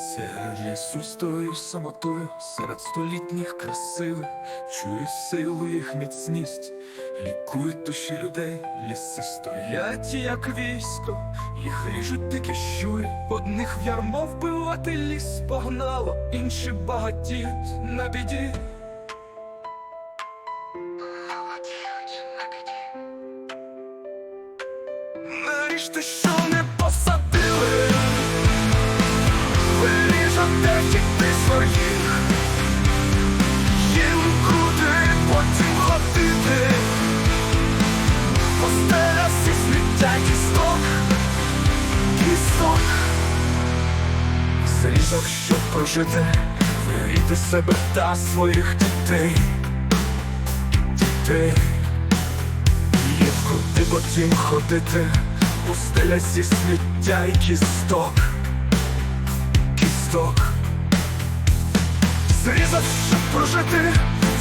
Серед лісу стою самотою, серед столітніх красивих, чую силу їх міцність, лікують душі людей, ліси стоять, як військо, їх ріжуть дикі щурі, одних в ярмо вбивати ліс погнало, інші багатіють на біді. Наріжте, що не кісток, Зрізок, щоб прожити, виріти себе та своїх дітей, дітей. Є куди потім ходити, пустеля зі сміття і кісток, кісток. Зрізав, щоб прожити,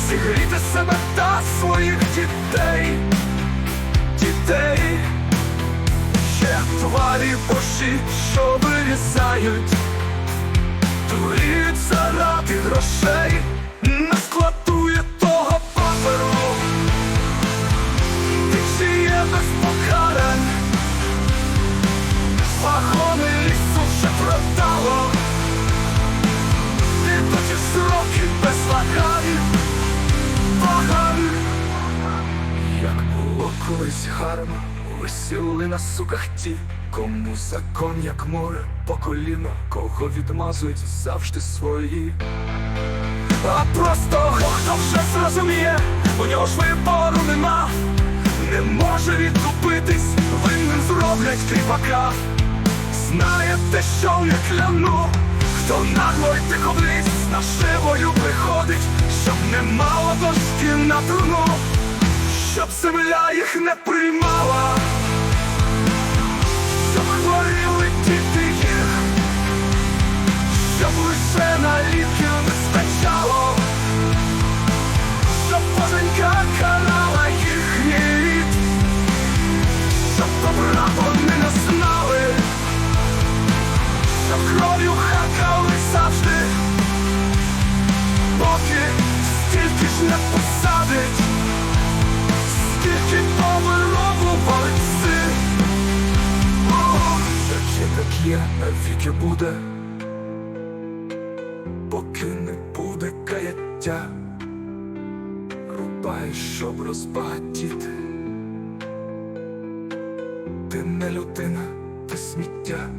зігріти себе та своїх дітей, дітей. Є тварі божі, що вирізають, дуріють заради грошей, наскладує того паперу. Ти є без покарань? Вагони лісу вже продало. Ти точиш сроки без вагань. Вагань. Як було колись гарно Висіли на суках ті Кому закон як море по коліно Кого відмазують завжди свої. А просто хто вже зрозуміє, у нього ж вибору нема, не може відкупитись, винним зроблять кріпака. Знаєте, що я кляну, хто нагло й тиховлість нашивою приходить, щоб не мало дошки на труну, щоб земля їх не приймала, добра не знали, щоб кров'ю хакали завжди, поки стільки ж не посадить, скільки повиробували пси. Є, так є, навіки буде поки не буде каяття, рубай, щоб розбагатіти. Не людина, ти сміття.